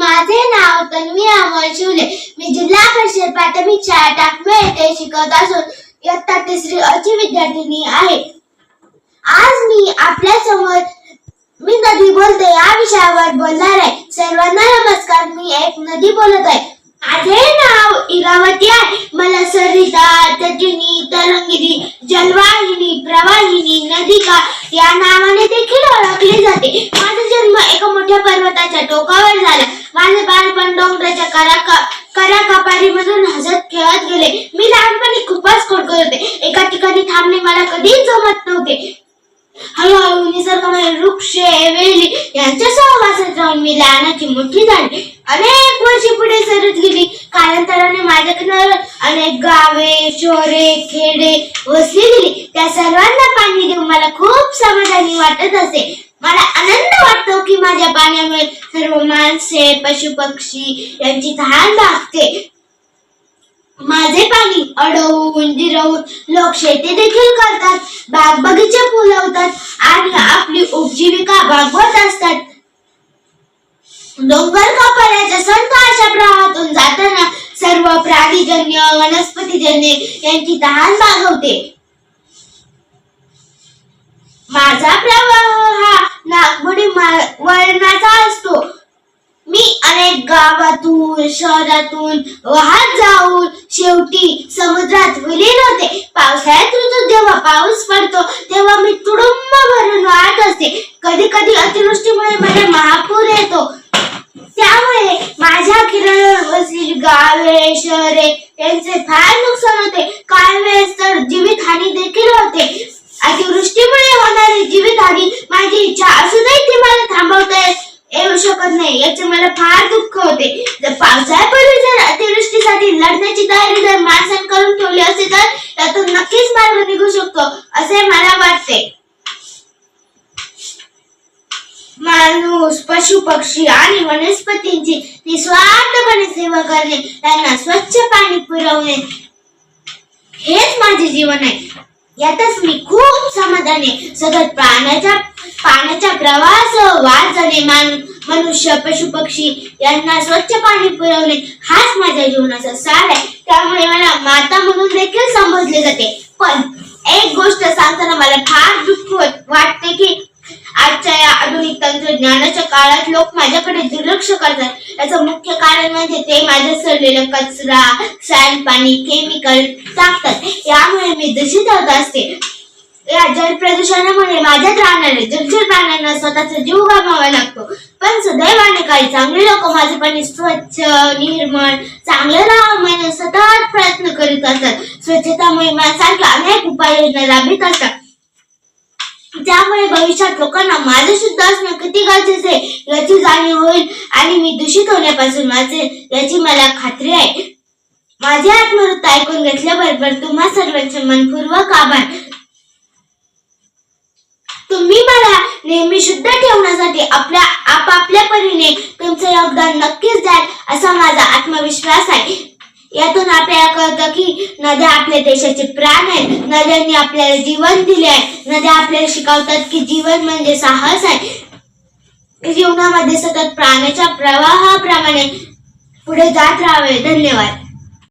माझे नाव तन्वी अमोल शिवले. मी जिल्हा परिषद प्राथमिक शाळा टाकवे येथे शिकत असून इयत्ता तिसरी अशी विद्यार्थिनी आहे. आज मी आपल्यासमोर मी नदी बोलते या विषयावर बोलणार आहे. सर्वांना नमस्कार मी एक नदी बोलत आहे. माझे नाव इरावती आहे. मला सरिता तटिनी तरंगिनी जलवाहिनी प्रवाहिनी नदिका या नावाने देखील ओळखले जाते माझा जन्म एका मोठ्या पर्वताच्या टोकावर झाला माझे बालपण डोंगराच्या करा कराकापारीमधून हसत खेळत गेले. मी लहानपणी खूपच खोडकर होते. एका ठिकाणी थांबणे मला कधीच जमत नव्हते. हळूहळू निसर्गमय वृक्ष वेली यांच्या सहवासात जाऊन मी लहानाची मोठी झाली अनेक वर्षे पुढे सरत गेली. कालांतराने माझ्या किनाऱ्यावर अनेक गावे शहरे खेडे वसली गेली. त्या सर्वांना पाणी देऊन मला खूप समाधानी वाटत असे. मला आनंद वाटतो की माझ्या पाण्यामुळे सर्व माणसे पशु पक्षी यांची धान भागते. अडवून जिरवून लोक शेती देखील करतात बाग बगीचे फुलवतात आणि आपली उपजीविका भागवत असतात. डोंगर कपाऱ्याच्या संत अशा प्रवाहातून जाताना सर्व प्राणीजन्य वनस्पतीजन्य यांची तहान भागवते माझा प्रवाह हा नागपुडी मा- वळणाचा असतो मी अनेक गावातून शहरातून वाहत जाऊन शेवटी समुद्रात विलीन होते. पावसाळ्यात ऋतू जेव्हा पाऊस पडतो तेव्हा मी तुडुंब भरून वाहत असते. कधी कधी अतिवृष्टीमुळे मला महापूर येतो. त्यामुळे माझ्या किनाऱ्यावर वसलेली गावे शहरे यांचे फार नुकसान होते. काही वेळेस तर जीवितहानी देखील होते अतिवृष्टीमुळे होणारी जीवितहानी माझी इच्छा असूनही ती मला थांबवता येऊ शकत नाही याचे मला फार दुःख होते जर पावसाळ्यापूर्वी जर अतिवृष्टीसाठी लढण्याची तयारी जर माणसाने करून ठेवली असेल तर त्यातून नक्कीच मार्ग निघू शकतो असे मला वाटते. माणूस पशु पक्षी आणि वनस्पतींची निस्वार्थपणे सेवा करणे त्यांना स्वच्छ पाणी पुरवणे हेच माझे जीवन आहे. यातच मी खूप समाधानी सतत पाण्याच्या पाण्याच्या प्रवाहासह वाचणे मान मनुष्य पशु पक्षी यांना स्वच्छ पाणी पुरवणे हाच माझ्या जीवनाचा सार आहे. त्यामुळे मला माता म्हणून देखील संबोधले जाते. पण एक गोष्ट सांगताना मला फार दुःख वाटते की आजच्या या आधुनिक तंत्रज्ञानाच्या काळात लोक माझ्याकडे दुर्लक्ष करतात. याचं मुख्य कारण म्हणजे ते माझ्या सडलेला कचरा सांडपाणी केमिकल टाकतात. यामुळे मी दूषित होत असते. या जल प्रदूषणामुळे माझ्यात राहणारे जलचर प्राण्यांना स्वतःचा जीव गमावा लागतो. काही चांगले लोक माझे पाणी स्वच्छ निर्मळ चांगलं राहावं म्हणून सतत प्रयत्न करीत असतात. स्वच्छता मोहिमासारख्या अनेक उपाययोजना राबवित असतात. त्यामुळे भविष्यात लोकांना माझे शुद्ध असणं किती गरजेचे आहे याची जाणीव होईल आणि मी दूषित होण्यापासून वाचेल याची मला खात्री आहे. माझे आत्मवृत्त ऐकून घेतल्याबरोबर तुम्हा सर्वांचे मनपूर्वक आभार. तुम्ही मला नेहमी शुद्ध ठेवण्यासाठी आपल्या आपल्या परीने तुमचं योगदान नक्कीच द्याल असा माझा आत्मविश्वास आहे. यातून आपल्याला कळतं की नद्या आपल्या देशाचे प्राण आहेत. नद्यांनी आपल्याला जीवन दिले आहे. नद्या आपल्याला शिकवतात की जीवन म्हणजे साहस आहे. जीवनामध्ये सतत प्राण्याच्या प्रवाहाप्रमाणे पुढे जात राहावे. धन्यवाद.